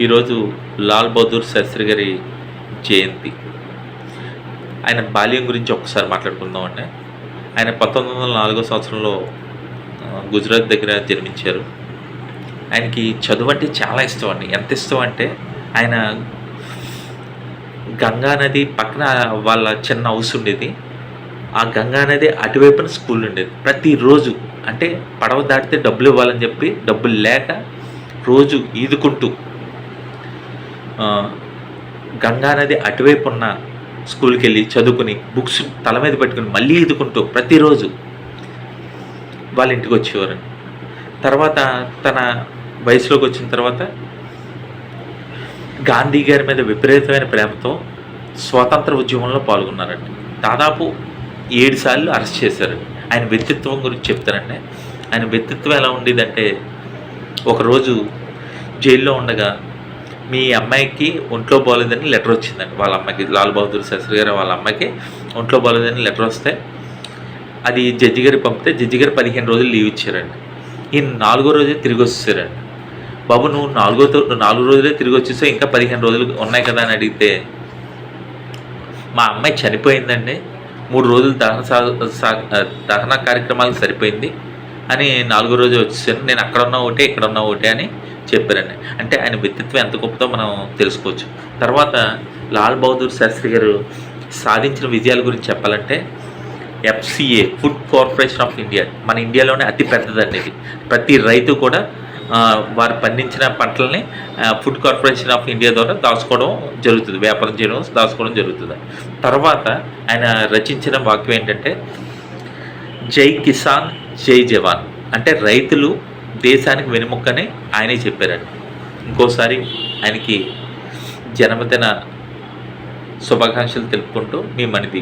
ఈరోజు లాల్ బహదూర్ శాస్త్రి గారి జయంతి. ఆయన బాల్యం గురించి ఒకసారి మాట్లాడుకుందామండి. ఆయన పంతొమ్మిది వందల నాలుగో సంవత్సరంలో గుజరాత్ దగ్గర జన్మించారు. ఆయనకి చదువు అంటే చాలా ఇష్టం అండి. ఎంత ఇష్టం అంటే ఆయన గంగా నది పక్కన వాళ్ళ చిన్న హౌస్ ఉండేది. ఆ గంగా నది అటువైపున స్కూల్ ఉండేది. ప్రతిరోజు అంటే పడవ దాటితే డబ్బులు ఇవ్వాలని చెప్పి డబ్బులు లేక రోజు ఈదుకుంటూ గంగా నది అటువైపు ఉన్న స్కూల్కి వెళ్ళి చదువుకుని బుక్స్ తల మీద పెట్టుకుని మళ్ళీ ఎదుకుంటూ ప్రతిరోజు వాళ్ళ ఇంటికి వచ్చేవారు. తర్వాత తన వయసులోకి వచ్చిన తర్వాత గాంధీ గారి మీద విపరీతమైన ప్రేమతో స్వాతంత్ర ఉద్యమంలో పాల్గొన్నారండి. దాదాపు ఏడు సార్లు అరెస్ట్ చేశారు. ఆయన వ్యక్తిత్వం గురించి చెప్తారండి ఆయన వ్యక్తిత్వం ఎలా ఉండేదంటే ఒకరోజు జైల్లో ఉండగా మీ అమ్మాయికి ఒంట్లో బాగోలేదని లెటర్ వచ్చిందండి. వాళ్ళ అమ్మాయికి లాల్ బహదూర్ శాస్త్రి గారు వాళ్ళ అమ్మాయికి ఒంట్లో బాగోలేదని లెటర్ వస్తే అది జడ్జి గారికి పంపితే జడ్జి గారు పదిహేను రోజులు లీవ్ ఇచ్చారండి. ఈ నాలుగో రోజే తిరిగి వచ్చేసారండి. బాబు నువ్వు నాలుగో నాలుగు రోజులే తిరిగి వచ్చేసావు ఇంకా పదిహేను రోజులు ఉన్నాయి కదా అని అడిగితే మా అమ్మాయి చనిపోయిందండి. మూడు రోజులు దహన సా సా- దహన కార్యక్రమాలకు సరిపోయింది. అని నాలుగో రోజు వచ్చేసాను నేను అక్కడ ఉన్న ఒకటే ఇక్కడ ఉన్న ఒకటే అని చెప్పారండి. అంటే ఆయన వ్యక్తిత్వం ఎంత గొప్పదో మనం తెలుసుకోవచ్చు. తర్వాత లాల్ బహదూర్ శాస్త్రి గారు సాధించిన విజయాల గురించి చెప్పాలంటే FCA food corporation of India మన ఇండియాలోనే అతి పెద్దదండి ఇది. ప్రతి రైతు కూడా వారు పండించిన పంటలని ఫుడ్ కార్పొరేషన్ ఆఫ్ ఇండియా ద్వారా దాచుకోవడం జరుగుతుంది. వ్యాపారం చేయడం దాచుకోవడం జరుగుతుంది. తర్వాత ఆయన రచించిన వాక్యం ఏంటంటే జై కిసాన్ జై జవాన్. అంటే రైతులు దేశానికి వెనుముక్కని ఆయనే చెప్పారండి ఇంకోసారి ఆయనకి జన్మదిన శుభాకాంక్షలు తెలుపుకుంటూ మీ మనిది